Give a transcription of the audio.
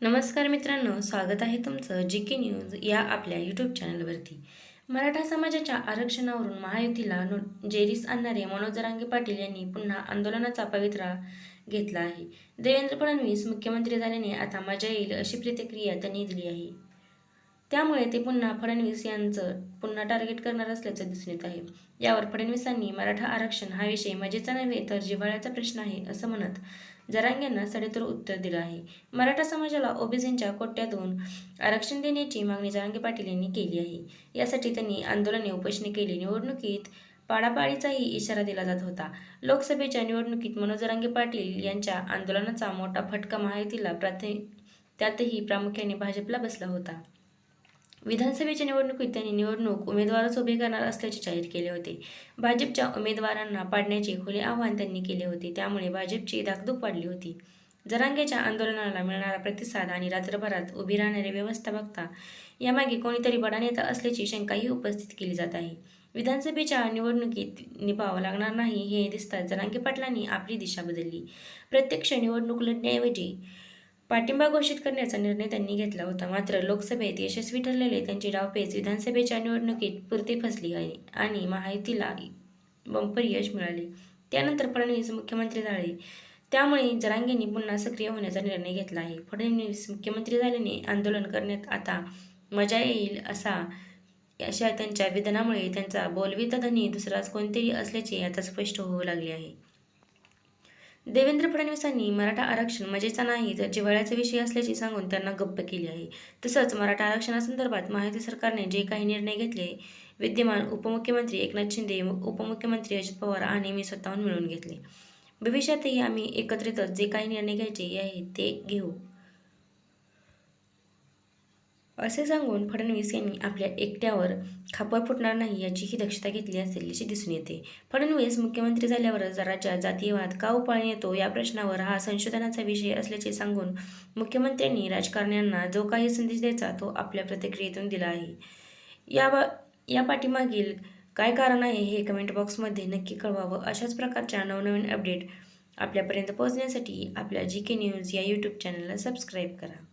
नमस्कार मित्रांनो स्वागत आहे तुमचं जी के न्यूज या आपल्या यूट्यूब चॅनलवरती मराठा समाजाच्या आरक्षणावरून महायुतीला नो जेरीस आणणारे मनोज जरांगे पाटील यांनी पुन्हा आंदोलनाचा पवित्रा घेतला आहे. देवेंद्र फडणवीस मुख्यमंत्री झाल्याने आता मजा येईल अशी प्रतिक्रिया त्यांनी दिली आहे. त्यामुळे ते पुन्हा फडणवीस यांचं पुन्हा टार्गेट करणार असल्याचं दिसून येत आहे. यावर फडणवीसांनी मराठा आरक्षण हा विषय मजेचा नव्हे तर जिव्हाळ्याचा प्रश्न आहे असं म्हणत जरांगेंना सडेतोड उत्तर दिलं आहे. मराठा समाजाला ओबीसींच्या कोट्यातून आरक्षण देण्याची मागणी जरांगे पाटील यांनी केली आहे. यासाठी त्यांनी आंदोलने उपोषणे केली. निवडणुकीत पाडापाडीचाही इशारा दिला जात होता. लोकसभेच्या निवडणुकीत मनोज जरांगे पाटील यांच्या आंदोलनाचा मोठा फटका महायुतीला प्राथमिक त्यातही प्रामुख्याने भाजपला बसला होता. विधानसभेच्या निवडणुकीत त्यांनी निवडणूक उमेदवारच उभे करणार असल्याचे जाहीर केले होते. भाजपच्या उमेदवारांना पाडण्याचे खुले आव्हान त्यांनी केले होते. त्यामुळे भाजपची धाकधूक वाढली होती. जरांगेच्या आंदोलनाला मिळणारा प्रतिसाद आणि रात्रभरात उभी राहणारी व्यवस्था बघता यामागे कोणीतरी बडा नेता असल्याची शंकाही उपस्थित केली जात आहे. विधानसभेच्या निवडणुकीत निभावं लागणार नाही हे दिसताच जरांगे पाटलांनी आपली दिशा बदलली. प्रत्यक्ष निवडणूक लढण्याऐवजी पाठिंबा घोषित करण्याचा निर्णय त्यांनी घेतला होता. मात्र लोकसभेत यशस्वी ठरलेले त्यांची डावपेच विधानसभेच्या निवडणुकीत पुरते फसली आहे आणि महायुतीला बंपर यश मिळाले. त्यानंतर फडणवीस मुख्यमंत्री झाले. त्यामुळे जरांगेंनी पुन्हा सक्रिय होण्याचा निर्णय घेतला आहे. फडणवीस मुख्यमंत्री झाल्याने आंदोलन करण्यात आता मजा येईल असा अशा त्यांच्या विधानामुळे त्यांचा बोलविता धनी दुसराच कोणतेही असल्याचे आता स्पष्ट होऊ लागले आहे. देवेंद्र फडणवीसांनी मराठा आरक्षण मजेचा नाही तर जिव्हाळ्याचा विषय असल्याचे सांगून त्यांना गप्प केली आहे. तसंच मराठा आरक्षणासंदर्भात महायुती सरकारने जे काही निर्णय घेतले विद्यमान उपमुख्यमंत्री एकनाथ शिंदे उपमुख्यमंत्री अजित पवार आणि मी स्वतःहून मिळून घेतले. भविष्यातही आम्ही एकत्रितच जे काही निर्णय घ्यायचे आहे ते घेऊ. असे सांगून फडणवीस यांनी आपल्या एकट्यावर खापर फुटणार नाही याचीही दक्षता घेतली असेल असे दिसून येते. फडणवीस मुख्यमंत्री झाल्यावरच राज्यात जातीयवाद का उपाळून येतो या प्रश्नावर हा संशोधनाचा विषय असल्याचे सांगून मुख्यमंत्र्यांनी राजकारण्यांना जो काही संदेश द्यायचा तो आपल्या प्रतिक्रियेतून दिला आहे. या बा या पाठीमागील काय कारण आहे हे कमेंट बॉक्समध्ये नक्की कळवावं अशाच प्रकारच्या नवनवीन अपडेट आपल्यापर्यंत पोहोचण्यासाठी आपल्या जी के न्यूज या यूट्यूब चॅनलला सबस्क्राईब करा.